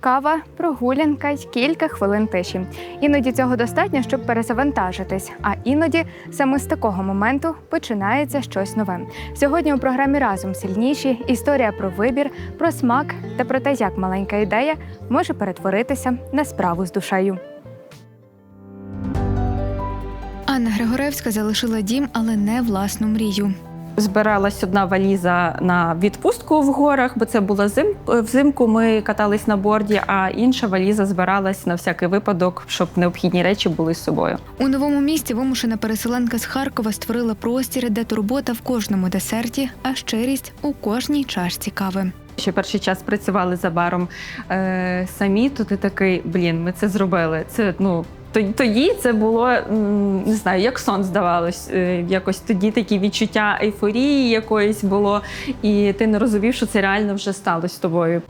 Кава, прогулянка й кілька хвилин тиші. Іноді цього достатньо, щоб перезавантажитись. А іноді саме з такого моменту починається щось нове. Сьогодні у програмі разом сильніші історія про вибір, про смак та про те, як маленька ідея може перетворитися на справу з душею. Анна Григоревська залишила дім, але не власну мрію. Збиралась одна валіза на відпустку в горах, бо це було зим... взимку. Ми катались на борді, а інша валіза збиралась на всякий випадок, щоб необхідні речі були з собою. У новому місті вимушена переселенка з Харкова створила простір, де турбота в кожному десерті, а щирість у кожній чашці кави. Ще перший час працювали за баром е, самі, то ти такий, блін, ми це зробили. Це ну. То- Тоді це було не знаю, як сон здавалось. Е, Якось тоді такі відчуття ейфорії якоїсь було, і ти не розумів, що це реально вже сталося з тобою.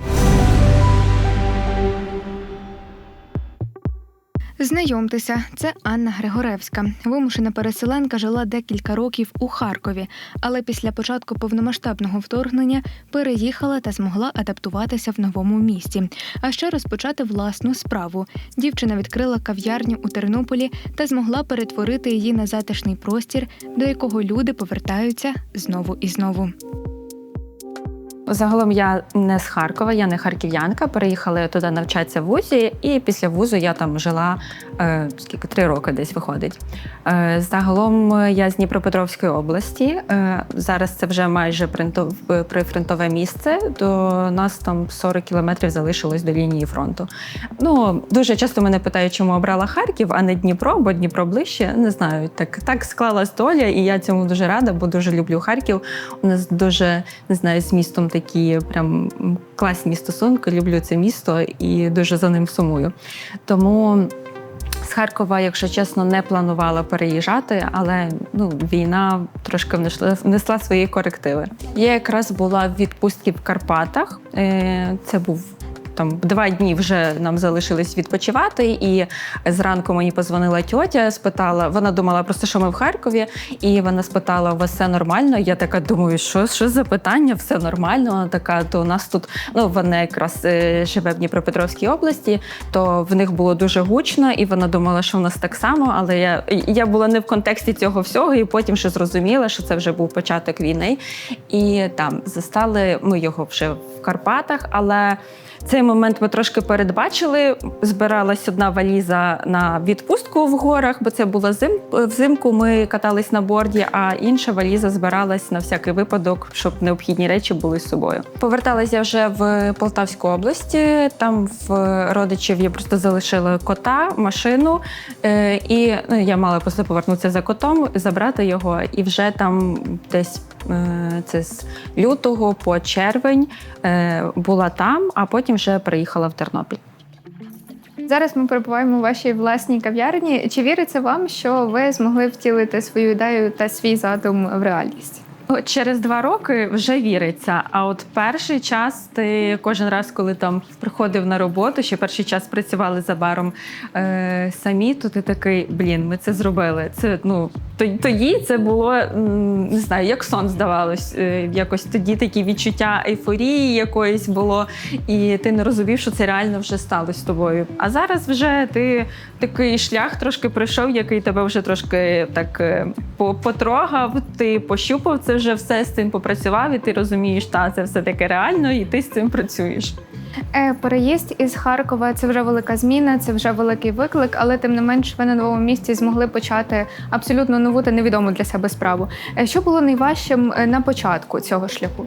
Знайомтеся, це Анна Григоревська. Вимушена переселенка жила декілька років у Харкові, але після початку повномасштабного вторгнення переїхала та змогла адаптуватися в новому місті, а ще розпочати власну справу. Дівчина відкрила кав'ярню у Тернополі та змогла перетворити її на затишний простір, до якого люди повертаються знову і знову. Загалом я не з Харкова, я не харків'янка. Переїхала туди навчатися в вузі, і після вузу я там жила е, скільки три роки десь виходить. Е, загалом я з Дніпропетровської області. Е, зараз це вже майже прифронтове місце. До нас там 40 кілометрів залишилось до лінії фронту. Ну дуже часто мене питають, чому обрала Харків, а не Дніпро, бо Дніпро ближче. Не знаю, так так склалась доля, і я цьому дуже рада, бо дуже люблю Харків. У нас дуже не знаю, з містом такі прям класні стосунки. Люблю це місто і дуже за ним сумую. Тому. З Харкова, якщо чесно, не планувала переїжджати, але ну, війна трошки внесла, внесла свої корективи. Я якраз була в відпустці в Карпатах. Е, Це був там два дні вже нам залишились відпочивати. І зранку мені позвонила тьотя, спитала, вона думала просто, що ми в Харкові, і вона спитала: у вас все нормально? Я така думаю, що, що за питання? Все нормально. Вона така, то у нас тут ну вона якраз е, живе в Дніпропетровській області, то в них було дуже гучно, і вона думала, що в нас так само. Але я, я була не в контексті цього всього, і потім ще зрозуміла, що це вже був початок війни. І там застали ми його вже в Карпатах, але. Цей момент ми трошки передбачили. Збиралась одна валіза на відпустку в горах, бо це було зим... взимку. Ми катались на борді, а інша валіза збиралась на всякий випадок, щоб необхідні речі були з собою. Поверталася я вже в Полтавську область. Там в родичів я просто залишила кота, машину, е, і ну, я мала просто повернутися за котом, забрати його, і вже там десь е, це з лютого по червень е, була там, а потім вже приїхала в Тернопіль. Зараз ми перебуваємо у вашій власній кав'ярні. Чи віриться вам, що ви змогли втілити свою ідею та свій задум в реальність? Через два роки вже віриться. А от перший час ти кожен раз, коли там приходив на роботу, ще перший час працювали за баром е, самі, то ти такий, блін, ми це зробили. Це ну тоді це було не знаю, як сон здавалось. Е, якось тоді такі відчуття ейфорії якоїсь було, і ти не розумів, що це реально вже сталося з тобою. А зараз вже ти такий шлях трошки пройшов, який тебе вже трошки так е, потрогав, ти пощупав це вже все з цим попрацював, і ти розумієш, та це все таке реально, і ти з цим працюєш. Е, переїзд із Харкова це вже велика зміна, це вже великий виклик, але тим не менш ви на новому місці змогли почати абсолютно нову та невідому для себе справу. Е, Що було найважчим е, на початку цього шляху?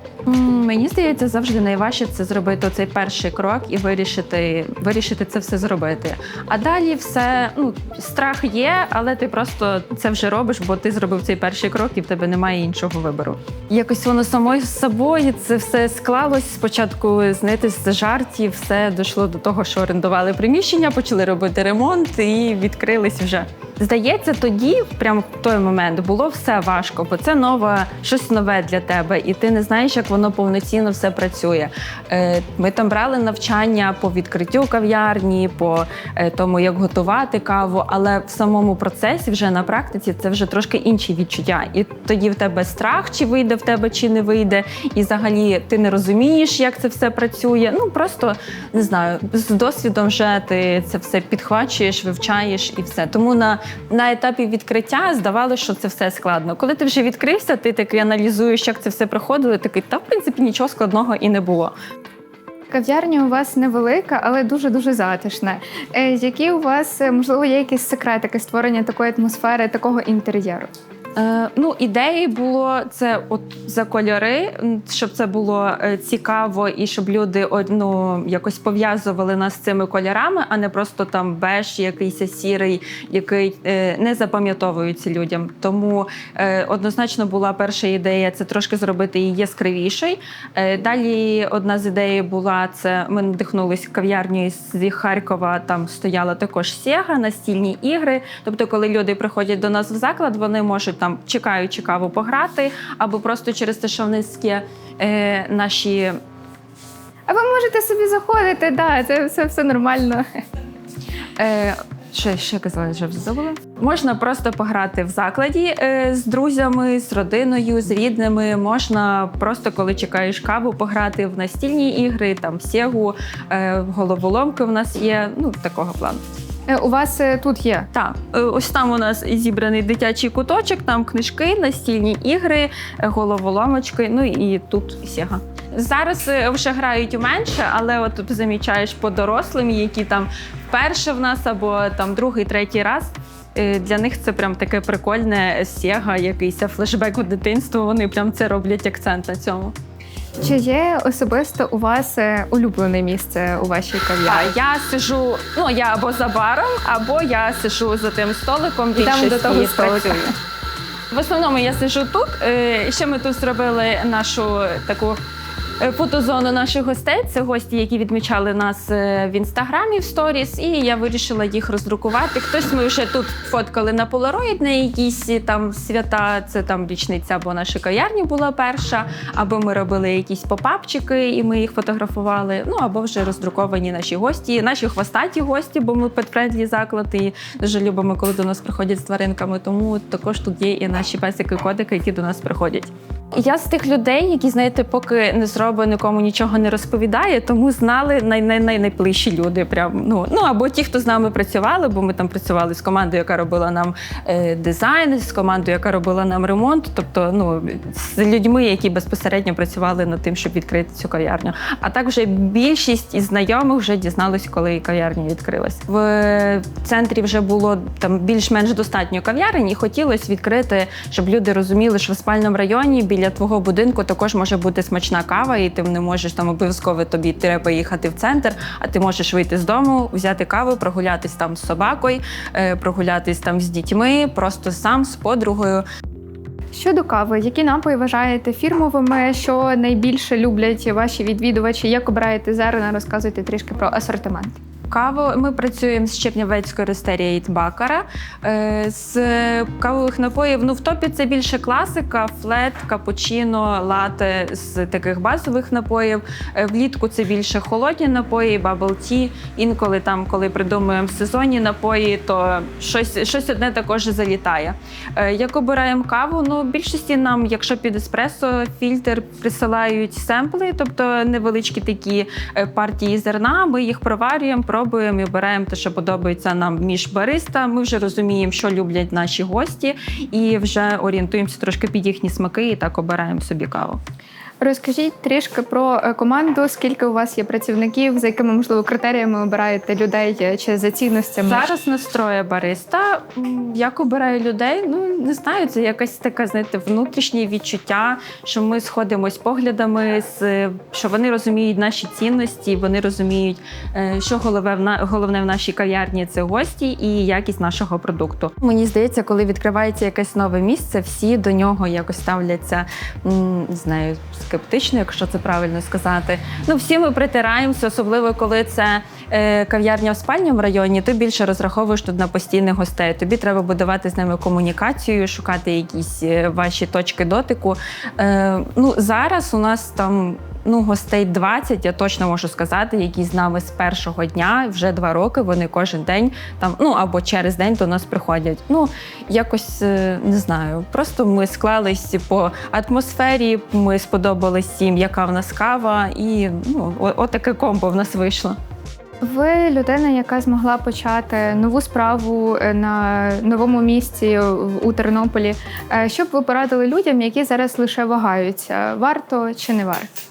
Мені здається, завжди найважче це зробити цей перший крок і вирішити, вирішити це все зробити. А далі все ну страх є, але ти просто це вже робиш, бо ти зробив цей перший крок, і в тебе немає іншого вибору. Якось воно самою з собою це все склалось. Спочатку знаєте, з жартів все дійшло до того, що орендували приміщення, почали робити ремонт і відкрились вже. Здається, тоді, прямо в той момент, було все важко, бо це нове, щось нове для тебе, і ти не знаєш, як воно повноцінно все працює. Е, Ми там брали навчання по відкриттю кав'ярні, по е, тому, як готувати каву, але в самому процесі, вже на практиці, це вже трошки інші відчуття. І тоді в тебе страх, чи вийде в тебе, чи не вийде. І взагалі ти не розумієш, як це все працює. Ну просто просто не знаю, з досвідом вже ти це все підхвачуєш, вивчаєш і все. Тому на, на етапі відкриття здавалося, що це все складно. Коли ти вже відкрився, ти такий аналізуєш, як це все проходило, такий, та в принципі нічого складного і не було. Кав'ярня у вас невелика, але дуже дуже затишна. Е, Які у вас е, можливо є якісь секретики створення такої атмосфери, такого інтер'єру? Е, ну, ідеї було це от за кольори, щоб це було е, цікаво і щоб люди ну, якось пов'язували нас з цими кольорами, а не просто там беж, якийсь сірий, який е, не запам'ятовується людям. Тому однозначно була перша ідея це трошки зробити її яскравішою. Е, далі одна з ідей була це ми надихнулись кав'ярнею з Харкова. Там стояла також Сєга, настільні ігри. Тобто, коли люди приходять до нас в заклад, вони можуть там чекаючи каву пограти, або просто через те, що в є е, наші А ви можете собі заходити, да, це все, все нормально. Е, що ще казали, вже забула? Можна просто пограти в закладі е, з друзями, з родиною, з рідними. Можна просто, коли чекаєш каву, пограти в настільні ігри, там сєгу, е, головоломки в нас є. Ну, такого плану. Е, У вас е, тут є. Так, е, ось там у нас зібраний дитячий куточок, там книжки, настільні ігри, головоломочки, ну і тут сєга. Зараз вже грають менше, але от замічаєш по дорослим, які там вперше в нас або там другий, третій раз. Для них це прям таке прикольне сєга, якийсь флешбек у дитинство. Вони прям це роблять акцент на цьому. Чи є особисто у вас е, улюблене місце у вашій кав'ярні? я сижу, ну я або за баром, або я сижу за тим столиком. І там до того працюю. В основному я сижу тут. Е, Ще ми тут зробили нашу таку. Е, Фотозону наших гостей це гості, які відмічали нас е, в інстаграмі в сторіс, і я вирішила їх роздрукувати. Хтось ми вже тут фоткали на полароїд на якісь е, там свята. Це там річниця, або наша кав'ярня була перша, або ми робили якісь попапчики, і ми їх фотографували. Ну або вже роздруковані наші гості, наші хвостаті гості, бо ми петфрендлі заклад і дуже любимо, коли до нас приходять з тваринками. Тому також тут є і наші песики-кодики, які до нас приходять. Я з тих людей, які знаєте, поки не зробить нікому нічого не розповідає, тому знали най, най, най, найближчі люди. Прям ну ну або ті, хто з нами працювали, бо ми там працювали з командою, яка робила нам е, дизайн, з командою, яка робила нам ремонт. Тобто, ну з людьми, які безпосередньо працювали над тим, щоб відкрити цю кав'ярню. А так вже більшість із знайомих вже дізналась, коли кав'ярня відкрилась. В центрі вже було там більш-менш достатньо кав'ярень, і хотілося відкрити, щоб люди розуміли, що в спальному районі біля твого будинку також може бути смачна кава, і ти не можеш там обов'язково тобі треба їхати в центр, а ти можеш вийти з дому, взяти каву, прогулятись там з собакою, е, прогулятись там з дітьми, просто сам з подругою. Щодо кави, які напої вважаєте фірмовими, що найбільше люблять ваші відвідувачі? Як обираєте зерна? Розказуйте трішки про асортимент. Каву ми працюємо з Чернівецькою рестерією Бакара. Е, З кавових напоїв ну в топі це більше класика, флет, капучино, лате з таких базових напоїв. Е, Влітку це більше холодні напої, бабл ті. Інколи там, коли придумуємо сезонні напої, то щось, щось одне також залітає. Е, Як обираємо каву? Ну, більшості нам, якщо під еспресо, фільтр присилають семпли, тобто невеличкі такі партії зерна. Ми їх проварюємо, пробуємо і обираємо те, що подобається нам між бариста. Ми вже розуміємо, що люблять наші гості, і вже орієнтуємося трошки під їхні смаки, і так обираємо собі каву. Розкажіть трішки про е, команду, скільки у вас є працівників, за якими можливо критеріями обираєте людей е, чи за цінностями? Зараз настроє бариста. Як обираю людей? Ну не знаю, це якась така, знаєте, внутрішнє відчуття, що ми сходимось поглядами, з що вони розуміють наші цінності, вони розуміють, е, що головне в на головне в нашій кав'ярні це гості і якість нашого продукту. Мені здається, коли відкривається якесь нове місце, всі до нього якось ставляться не знаю, скептично, якщо це правильно сказати. Ну всі ми притираємося, особливо коли це е, кав'ярня в спальному районі, ти більше розраховуєш тут на постійних гостей. Тобі треба будувати з ними комунікацію, шукати якісь е, ваші точки дотику. Е, ну зараз у нас там ну, гостей 20, я точно можу сказати, які з нами з першого дня, вже два роки. Вони кожен день там, ну або через день до нас приходять. Ну, якось е, не знаю. Просто ми склались по атмосфері, ми сподобались всім, яка в нас кава, і ну, отаке комбо в нас вийшло. Ви людина, яка змогла почати нову справу е, на новому місці у Тернополі. Е, Що б ви порадили людям, які зараз лише вагаються, варто чи не варто?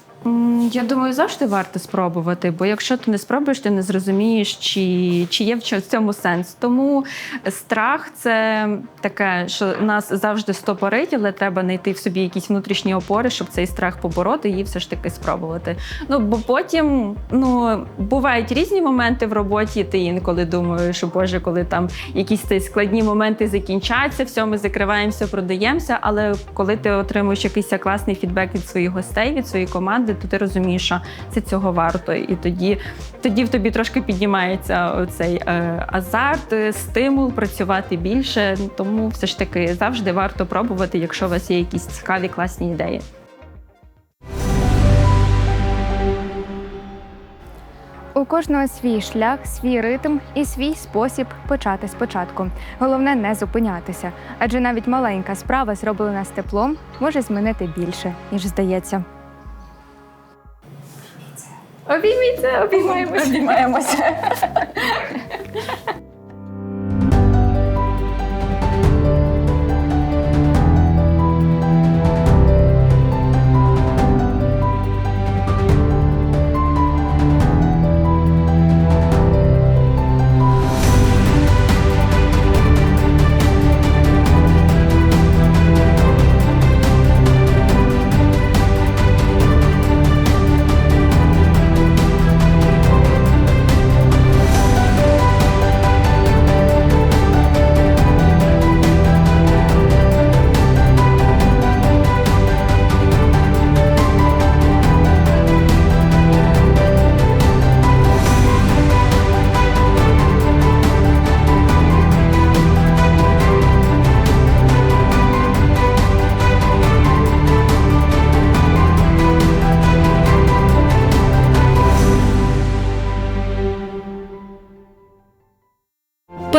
Я думаю, завжди варто спробувати, бо якщо ти не спробуєш, ти не зрозумієш, чи, чи є в цьому сенс. Тому страх це таке, що нас завжди стопорить, але треба знайти в собі якісь внутрішні опори, щоб цей страх побороти і все ж таки спробувати. Ну бо потім ну бувають різні моменти в роботі. Ти інколи думаєш, що боже, коли там якісь ці складні моменти закінчаться, все, ми закриваємося, продаємося. Але коли ти отримуєш якийсь класний фідбек від своїх гостей, від своєї команди, то ти розумієш, що це цього варто. І тоді, тоді в тобі трошки піднімається цей е, азарт, е, стимул працювати більше. Тому все ж таки завжди варто пробувати, якщо у вас є якісь цікаві класні ідеї. У кожного свій шлях, свій ритм і свій спосіб почати спочатку. Головне не зупинятися, адже навіть маленька справа, зроблена з теплом, може змінити більше, ніж здається. Обійміться, обіймаємося. Обіймаємося.